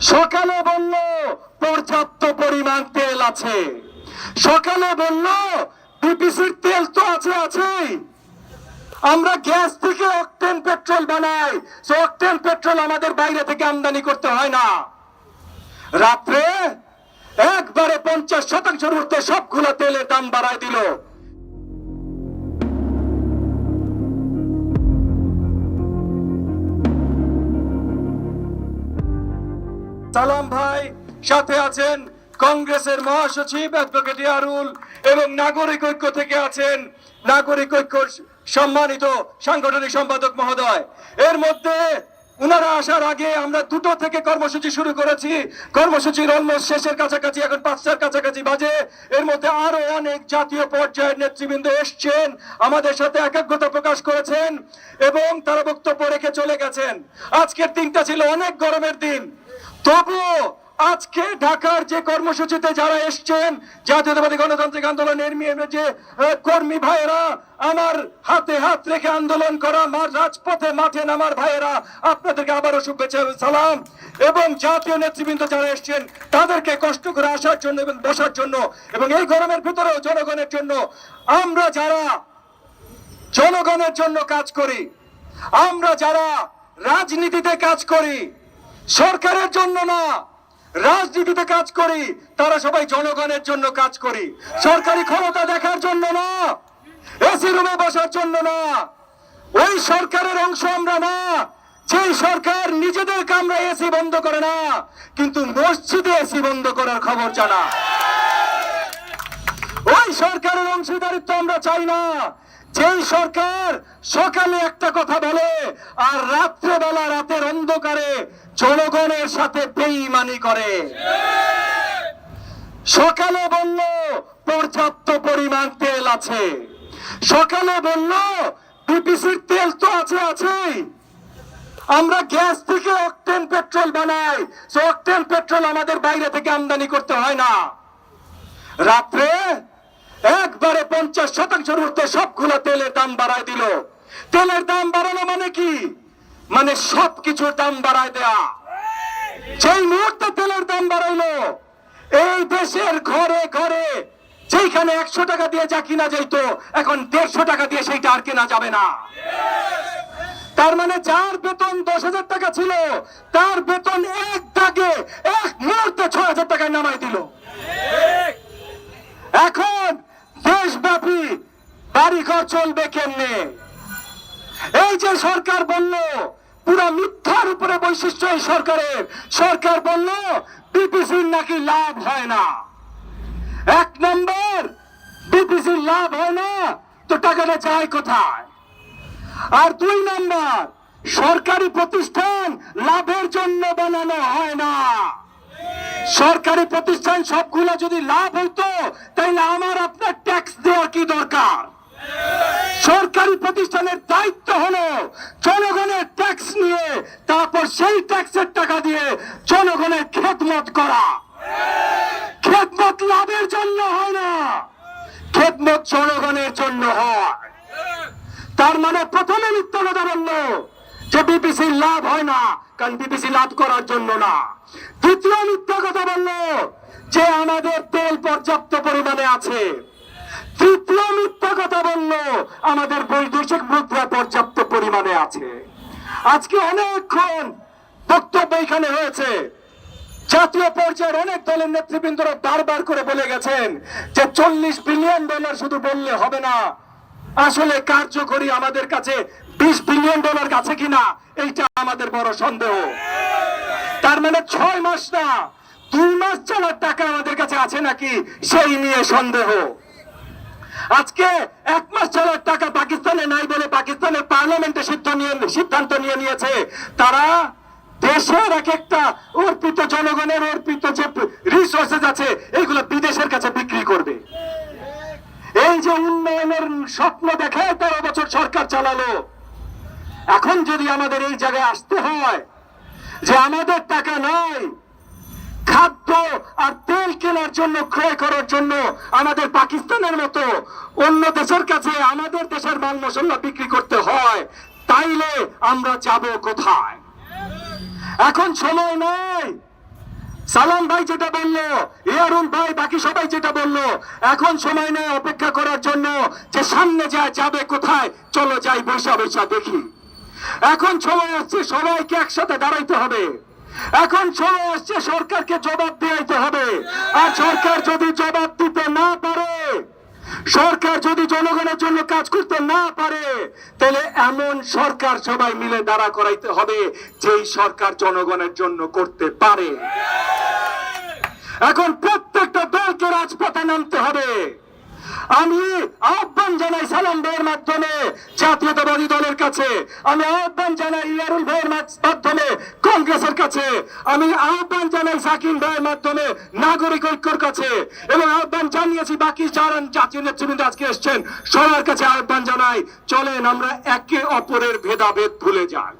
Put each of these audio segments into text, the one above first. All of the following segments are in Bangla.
সকালে বলল, পর্যাপ্ত পরিমাণ তেল আছে। সকালে বলল বিপিসির তেল তো আছে, আছেই। আমরা গ্যাস থেকে অকটেন পেট্রোল বানাই। সো অকটেন পেট্রোল আমাদের বাইরে থেকে আমদানি করতে হয় না। রাত্রে একবারে পঞ্চাশ শতাংশের ঊর্ধ্বে সবগুলো তেলের দাম বাড়ায় দিল। সালাম ভাই। সাথে আছেন কংগ্রেসের মহাসচিব অ্যাডভোকেট ইয়ারুল এবং নাগরিক ঐক্য থেকে আছেন নাগরিক ঐক্য সম্মানিত সাংগঠনিক সম্পাদক মহোদয়। এর মধ্যে উনারা আসার আগে আমরা দুটো থেকে কর্মসূচি শুরু করেছি। কর্মসূচির অলমোস্ট শেষের কাছাকাছি, এখন পাঁচটার কাছাকাছি বাজে। এর মধ্যে আরও অনেক জাতীয় পর্যায়ের নেতৃবৃন্দ এসছেন, আমাদের সাথে একাগ্রতা প্রকাশ করেছেন এবং তারা বক্তব্য রেখে চলে গেছেন। আজকের দিনটা ছিল অনেক গরমের দিন। তবুও আজকে ঢাকার যে কর্মসূচিতে যারা এসছেন, জাতীয়তাবাদী গণতান্ত্রিক আন্দোলনের যে কর্মী ভাইয়েরা, আমার হাতে হাত রেখে আন্দোলন করা, মার রাজপথে মাঠে নামার ভাইয়েরা, আপনাদেরকে আবারও শুভেচ্ছা সালাম। এবং জাতীয় নেতৃবৃন্দ যারা এসছেন, তাদেরকে কষ্ট করে আসার জন্য এবং বসার জন্য, এবং এই গরমের ভিতরেও জনগণের জন্য, আমরা যারা জনগণের জন্য কাজ করি, আমরা যারা রাজনীতিতে কাজ করি সরকারের জন্য না। রাজনীতিতে কাজ করি, তারা সবাই জনগণের জন্য কাজ করি। সরকারি ক্ষমতা দেখার জন্য না এসি রুমে বসার জন্য না। ওই সরকারের অংশ আমরা না সেই সরকার নিজেদের কামরা এসি বন্ধ করে না, কিন্তু মসজিদে এসি বন্ধ করার খবর জানা। ওই সরকারের অংশীদারিত্ব আমরা চাই না, যেই সরকার সকালে একটা কথা বলে আর রাত্রেবেলা রাতের অন্ধকারে জনগণের সাথে বেইমানি করে। সকালে বলল, পর্যাপ্ত পরিমাণ তেল আছে। সকালে বলল, বিপিসির তেল তো আছে, আছেই। আমরা গ্যাস থেকে অকটেন পেট্রোল বানাই অকটেন পেট্রোল আমাদের বাইরে থেকে আমদানি করতে হয় না। রাত্রে একবারে পঞ্চাশ শতাংশের ঊর্ধ্বে সবগুলো তেলের দাম বাড়ায় দিল। তেলের দাম বাড়ানো মানে কি? মানে সব কিছুর দাম বাড়ায় দেয়া। যেই মুহূর্তে তেলের দাম বাড়াইলো, এই দেশের ঘরে ঘরে যেখানে একশো টাকা দিয়ে যা কিনা যেত এখন দেড়শো টাকা দিয়ে সেইটা আর কেনা যাবে না। তার মানে যার বেতন দশ হাজার টাকা ছিল, তার বেতন এক দাগে, এক মুহূর্তে ছ হাজার টাকায় নামাই দিল। এখন দেশব্যাপী বাড়িঘর চলবে কেমনে? এই যে সরকার বলল, পুরো মিথ্যার উপরে বৈশিষ্ট্য এই সরকারের। সরকার বলল, বিপিসির নাকি লাভ হয় না। এক নম্বর, বিপিসির লাভ হয় না, তো টাকাটা যায় কোথায়? আর দুই নম্বর, সরকারি প্রতিষ্ঠান লাভের জন্য বানানো হয় না। সরকারি প্রতিষ্ঠান সবগুলো যদি লাভ হইতো তাহলে আমার আপনার ট্যাক্স দেওয়ার কি দরকার? সরকারি প্রতিষ্ঠানের দায়িত্ব হলো জনগণের ট্যাক্স নিয়ে, তারপর সেই ট্যাক্সের টাকা দিয়ে জনগণের খেদমত করা। খেদমত লাভের জন্য হয় না, খেদমত জনগণের জন্য হয়। তার মানে প্রথমে মিথ্যা কথা বলল যে বিপিসির লাভ হয় না কারণ বিপিসি লাভ করার জন্য না। দ্বিতীয় মিথ্যা কথা বলল যে আমাদের তেল পর্যাপ্ত পরিমাণে আছে। তৃতীয় মিথ্যা কথা বলল আমাদের বৈদেশিক মুদ্রা পর্যাপ্ত পরিমাণে আছে। আজকে অনেকক্ষণ বক্তব্য এখানে হয়েছে। জাতীয় পর্যায়ের অনেক দলের নেতৃবৃন্দরা বারবার করে বলে গেছেন যে চল্লিশ বিলিয়ন ডলার শুধু বললে হবে না। আসলে কার্যকরী আমাদের কাছে বিশ বিলিয়ন ডলার কাছে কিনা, এইটা আমাদের বড় সন্দেহ। তার মানে ছয় মাস না, দুই মাস চলার টাকা আমাদের কাছে আছে নাকি, সেই নিয়ে সন্দেহ। আজকে এক মাস চালার টাকা পাকিস্তানে নাই বলে পাকিস্তানের পার্লামেন্টে সিদ্ধান্ত নিয়ে নিয়েছে। তারা দেশের এক একটা অর্পিত জনগণের অর্পিত যে রিসোর্সেস আছে এইগুলো বিদেশের কাছে বিক্রি করবে। এই যে উন্নয়নের স্বপ্ন দেখে তেরো বছর সরকার চালালো। এখন যদি আমাদের এই জায়গায় আসতে হয় যে আমাদের টাকা নাই, খাদ্য আর তেল কেনার জন্য, ক্রয় করার জন্য আমাদের পাকিস্তানের মতো অন্য দেশের কাছে আমাদের দেশের মাল মশলা বিক্রি করতে হয়, তাইলে আমরা যাব কোথায়? এখন সময় নয় সালাম ভাই যেটা বলল ইয়ারুল ভাই, বাকি সবাই যেটা বলল, এখন সময় নেই অপেক্ষা করার জন্য যে সামনে যায় যাবে কোথায়, চলো যাই বৈশা বৈশা দেখি। এখন সময় আসছে সবাইকে একসাথে দাঁড়াইতে হবে। এখন সময় আসছে সরকারকে জবাব দিতে হবে। আর সরকার যদি জবাব দিতে না পারে, সরকার যদি জনগণের জন্য কাজ করতে না পারে, তাহলে এমন সরকার সবাই মিলে দাঁড়া করাইতে হবে যেই সরকার জনগণের জন্য করতে পারে। এখন প্রত্যেকটা দলকে রাজপথে নামতে হবে। আমি আহ্বান জানাই সালাম ভাইয়ের মাধ্যমে জাতীয়তাবাদী দলের কাছে। আমি আহ্বান জানাই ইয়ারুল ভাইয়ের মাধ্যমে কংগ্রেসের কাছে। আমি আহ্বান জানাই সাকিন ভাইয়ের মাধ্যমে নাগরিক ঐক্যর কাছে। এবং আহ্বান জানিয়েছি বাকি যারা জাতীয় নেতৃবৃন্দ আজকে এসছেন, সবার কাছে আহ্বান জানাই, চলেন আমরা একে অপরের ভেদাভেদ ভুলে যাই।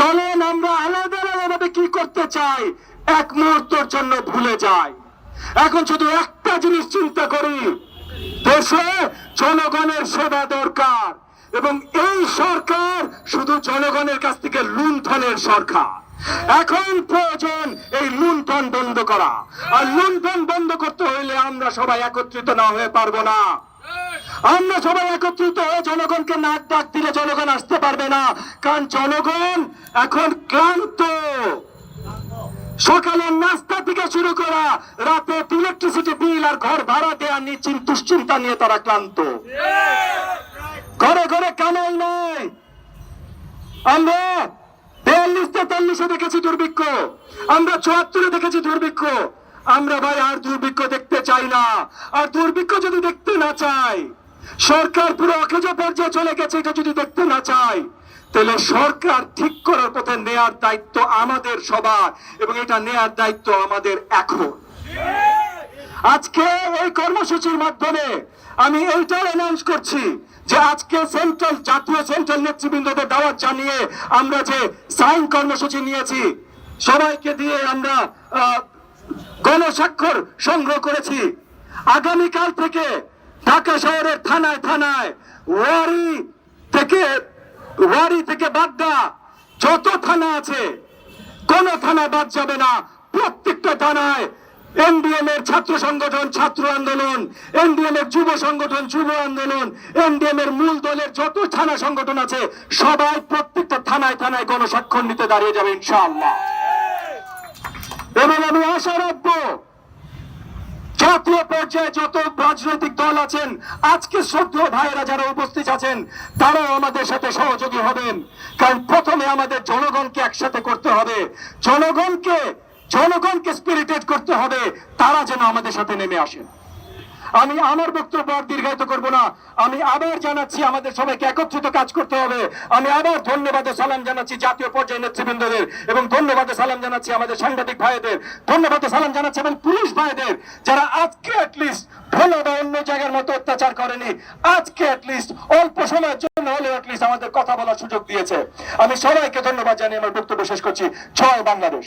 চলেন আমরা আলাদা আলাদাভাবে কি করতে চাই, এক মুহূর্তের জন্য ভুলে যাই। এখন শুধু একটা জিনিস চিন্তা করি। দেশে জনগণের সেবা দরকার এবং এই সরকার শুধু জনগণের কাছ থেকে লুণ্ঠনের সরকার। এখন প্রয়োজন এই লুণ্ঠন বন্ধ করা। আর লুণ্ঠন বন্ধ করতে হইলে আমরা সবাই একত্রিত না হয়ে পারব না। আমরা সবাই একত্রিত হয়ে জনগণকে নাক ডাক দিলে জনগণ আসতে পারবে না। কারণ জনগণ এখন ক্লান্ত। সকালের নাস্তা থেকে শুরু করা, রাতে ইলেকট্রিসিটি বিল আর ঘর ভাড়া দেওয়া নিয়ে দুশ্চিন্তা নিয়ে তারা ক্লান্ত। ঘরে ঘরে কামাই নাই। আমরা বিয়াল্লিশ তেতাল্লিশে দেখেছি দুর্ভিক্ষ। আমরা চুয়াত্তরে দেখেছি দুর্ভিক্ষ। আমরা ভাই আর দুর্ভিক্ষ দেখতে চাই না। আর দুর্ভিক্ষ যদি দেখতে না চাই সরকার পুরো অকেজ পর্যায়ে চলে গেছে এটা যদি দেখতে না চাই তাহলে সরকার ঠিক করার পথে নেয়ার দায়িত্ব আমাদের সবার এবং এটা নেয়ার দায়িত্ব আমাদের এখন। আজকে এই কর্মসূচির মাধ্যমে আমি এইটাও অ্যানাউন্স করছি যে আজকে সেন্ট্রাল জাতীয় সেন্ট্রাল নেতৃবৃন্দদের দাওয়াত জানিয়ে আমরা যে সাইন কর্মসূচি নিয়েছি, সবাইকে দিয়ে আমরা গণস্বাক্ষর সংগ্রহ করেছি। আগামীকাল থেকে ঢাকা শহরের থানায় থানায় ওয়ারি থেকে ওয়ারি থেকে বাড্ডা যত থানা আছে, কোন থানা বাদ যাবে না। প্রত্যেকটা থানায় এনডিএম এর ছাত্র সংগঠন, ছাত্র আন্দোলন, এনডিএম এর যুব সংগঠন, যুব আন্দোলন, এনডিএম এর মূল দলের যত থানা সংগঠন আছে, সবাই প্রত্যেকটা থানায় থানায় গণস্বাক্ষর নিতে দাঁড়িয়ে যাবে ইনশাআল্লাহ। এবং আমি আশা রাখব জাতীয় পর্যায়ে যত রাজনৈতিক দল আছেন, আজকে শ্রদ্ধেয় ভাইয়েরা যারা উপস্থিত আছেন, তারাও আমাদের সাথে সহযোগী হবেন। কারণ প্রথমে আমাদের জনগণকে একসাথে করতে হবে। জনগণকে জনগণকে স্পিরিটেড করতে হবে। তারা যেন আমাদের সাথে নেমে আসেন। আমি আমার বক্তব্য আর দীর্ঘায়িত করব না। আমি আবার জানাচ্ছি, আমাদের সবাইকে একত্রিত কাজ করতে হবে। আমি আবার ধন্যবাদ সালাম জানাচ্ছি জাতীয় পর্যায়ে নেতৃবৃন্দদের এবং ধন্যবাদ সালাম জানাচ্ছি আমাদের সাংবাদিক ভাইদের। ধন্যবাদ সালাম জানাচ্ছি এবং পুলিশ ভাইদের যারা আজকে অ্যাটলিস্ট ভোলা বা অন্য জায়গার মতো অত্যাচার করেনি, আজকে অ্যাটলিস্ট অল্প সময়ের জন্য হলেও অ্যাটলিস্ট আমাদের কথা বলার সুযোগ দিয়েছে। আমি সবাইকে ধন্যবাদ জানিয়ে আমার বক্তব্য শেষ করছি। ছয় বাংলাদেশ।